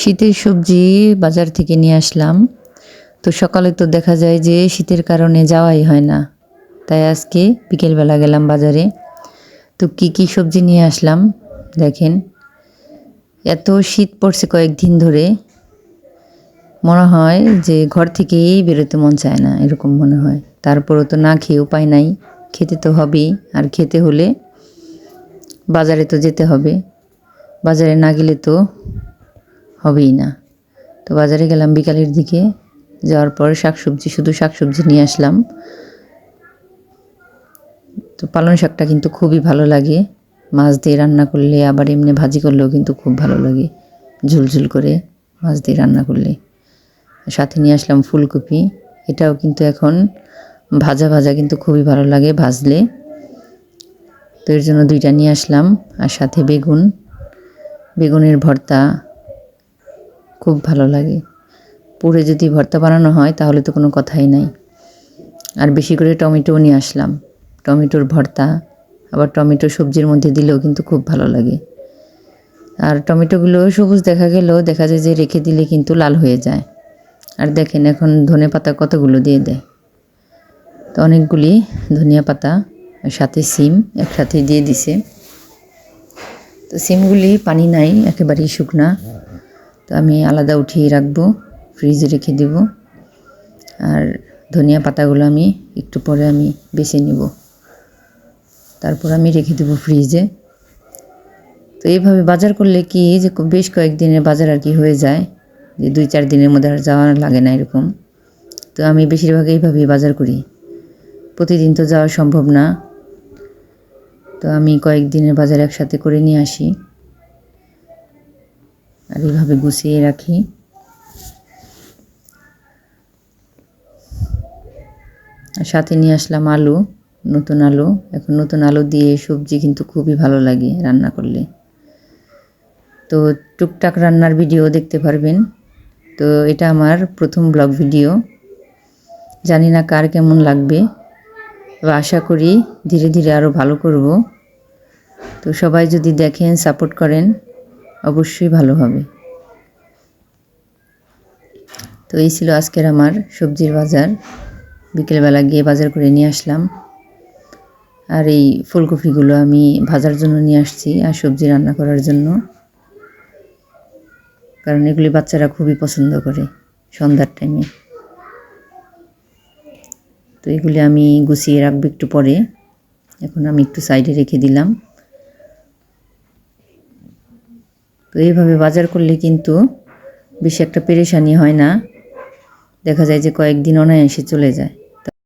শীতের সবজি বাজার থেকে নিয়ে আসলাম। তো সকালে তো দেখা যায় যে শীতের কারণে যাওয়াই হয় না। তাই আজকে বিকেলবেলা গেলাম বাজারে। তো কি কি সবজি নিয়ে আসলাম দেখেন। এত শীত পড়ছে কয়েকদিন ধরে। মনে হয় যে ঘর থেকেই বেরোতে মন চায় না, এরকম মনে হয়। তারপরও তো না খেয়ে উপায় নাই। খেতে তো হবেই, আর খেতে হলে বাজারে তো যেতে হবে। বাজারে না গেলে তো হবেই না। তো বাজারে গেলাম বিকালের দিকে, যাওয়ার পর শাকসবজি, শুধু শাকসবজি নিয়ে আসলাম। তো পালং শাকটা কিন্তু খুবই ভালো লাগে। মাছ দিয়ে রান্না করলে, আবার এমনি ভাজি করলেও কিন্তু খুব ভালো লাগে, ঝুলঝুল করে মাছ দিয়ে রান্না করলে। সাথে নিয়ে আসলাম ফুলকপি, এটাও কিন্তু এখন ভাজা ভাজা কিন্তু খুবই ভালো লাগে ভাজলে। তো এর জন্য দুইটা নিয়ে আসলাম, আর সাথে বেগুন। বেগুনের ভর্তা খুব ভালো লাগে। পুরে যদি ভর্তা বানানো হয়, তাহলে তো কোনো কথাই নাই। আর বেশি করে টমেটোও নিয়ে আসলাম। টমেটোর ভর্তা, আবার টমেটো সবজির মধ্যে দিলেও কিন্তু খুব ভালো লাগে। আর টমেটোগুলো সবুজ দেখা গেলেও দেখা যায় যে রেখে দিলে কিন্তু লাল হয়ে যায়। আর দেখেন এখন ধনে পাতা কতগুলো দিয়ে দেয়। তো অনেকগুলি ধনিয়া পাতা, সাথে সিম একসাথে দিয়ে দিছে। তো সিমগুলি পানি নাই, একেবারেই শুকনা। তো আমি আলাদা উঠিয়ে রাখব, ফ্রিজে রেখে দেব। আর ধনিয়া পাতাগুলো আমি একটু পরে আমি বেছে নিব। তারপর আমি রেখে দেবো ফ্রিজে। তো এইভাবে বাজার করলে কি যে বেশ কয়েকদিনের বাজার আর কি হয়ে যায়, যে দুই চার দিনের মধ্যে আর যাওয়া লাগে না এরকম। তো আমি বেশিরভাগ এইভাবেই বাজার করি। প্রতিদিন তো যাওয়া সম্ভব না। তো আমি কয়েকদিনের বাজার একসাথে করে নিয়ে আসি। আর এইভাবে গুছিয়ে রাখি। সাথে নিয়ে আসলাম আলু, নতুন আলু। এখন নতুন আলু দিয়ে সবজি কিন্তু খুবই ভালো লাগে রান্না করলে। তো টুকটাক রান্নার ভিডিও দেখতে পারবেন। তো এটা আমার প্রথম ব্লগ ভিডিও। জানি না কার কেমন লাগবে। তবে আশা করি ধীরে ধীরে আরও ভালো করব। তো সবাই যদি দেখেন, সাপোর্ট করেন। অবশ্যই ভালো হবে। তো এই ছিল আজকের আমার সবজির বাজার। বিকেলবেলা গিয়ে বাজার করে নিয়ে আসলাম। আর এই ফুলকপিগুলো আমি ভাজার জন্য নিয়ে আসছি আর সবজি রান্না করার জন্য। কারণ এগুলি বাচ্চারা খুবই পছন্দ করে সন্ধ্যার টাইমে তো এগুলি আমি গুছিয়ে রাখব একটু পরে। এখন আমি একটু সাইডে রেখে দিলাম। তো এইভাবে বাজার করলে কিন্তু বেশি একটা পেরেশানি হয় না। দেখা যায় যে কয়েকদিন অনায়াসে চলে যায়।